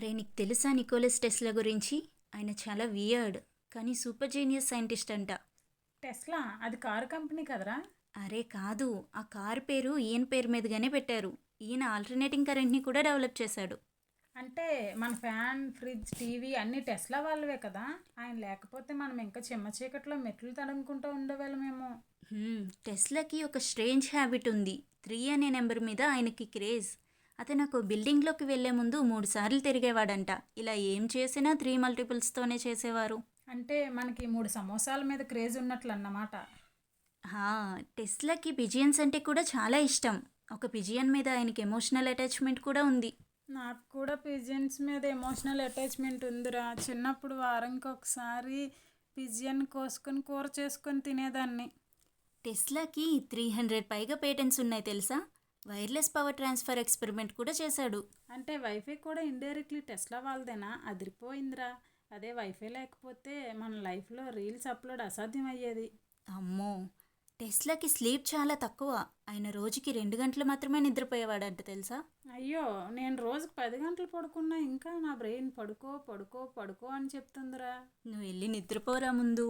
అరే నీకు తెలుసా నికోలస్ టెస్లా గురించి? ఆయన చాలా వియర్డ్ కానీ సూపర్ జీనియస్ సైంటిస్ట్ అంట. టెస్లా? అది కారు కంపెనీ కదరా? అరే కాదు. ఆ కార్ పేరు ఈయన పేరు మీదుగానే పెట్టారు. ఈయన ఆల్టర్నేటింగ్ కరెంట్ని కూడా డెవలప్ చేశాడు. అంటే మన ఫ్యాన్ ఫ్రిడ్జ్ టీవీ అన్నీ టెస్లా వాళ్ళవే కదా? ఆయన లేకపోతే మనం ఇంకా చిమ్మ చీకట్లో మెట్లు తడుముకుంటూ ఉండేవాళ్ళమేమో టెస్లాకి ఒక స్ట్రేంజ్ హ్యాబిట్ ఉంది. త్రీ అనే నెంబర్ మీద ఆయనకి క్రేజ్ అతను ఒక బిల్డింగ్లోకి వెళ్ళే ముందు మూడు సార్లు తిరిగేవాడంట. ఇలా ఏం చేసినా త్రీ మల్టిపుల్స్తోనే చేసేవారు. అంటే మనకి మూడు సమోసాల మీద క్రేజ్ ఉన్నట్లు అన్నమాట టెస్లాకి పిజియన్స్ అంటే కూడా చాలా ఇష్టం. ఒక పిజియన్ మీద ఆయనకి ఎమోషనల్ అటాచ్మెంట్ కూడా ఉంది. నాకు కూడా పిజియన్స్ మీద ఎమోషనల్ అటాచ్మెంట్ ఉందిరా. చిన్నప్పుడు వారంకి ఒకసారి పిజియన్ కోసుకొని కూర చేసుకొని తినేదాన్ని. టెస్లాకి త్రీ హండ్రెడ్ పైగా పేటెంట్స్ ఉన్నాయి తెలుసా? వైర్లెస్ పవర్ ట్రాన్స్ఫర్ ఎక్స్పెరిమెంట్ కూడా చేశాడు. అంటే వైఫై కూడా ఇండైరెక్ట్లీ టెస్లా వాళ్ళదేనా? అదిరిపోయిందిరా. అదే వైఫై లేకపోతే మన లైఫ్లో రీల్స్ అప్లోడ్ అసాధ్యం అయ్యేది అమ్మో! టెస్లాకి స్లీప్ చాలా తక్కువ. ఆయన రోజుకి రెండు గంటలు మాత్రమే నిద్రపోయేవాడంట తెలుసా? అయ్యో! నేను రోజుకి పది గంటలు పడుకున్నా ఇంకా నా బ్రెయిన్ పడుకో పడుకో పడుకో అని చెప్తుందిరా. నువ్వు వెళ్ళి నిద్రపోరా ముందు.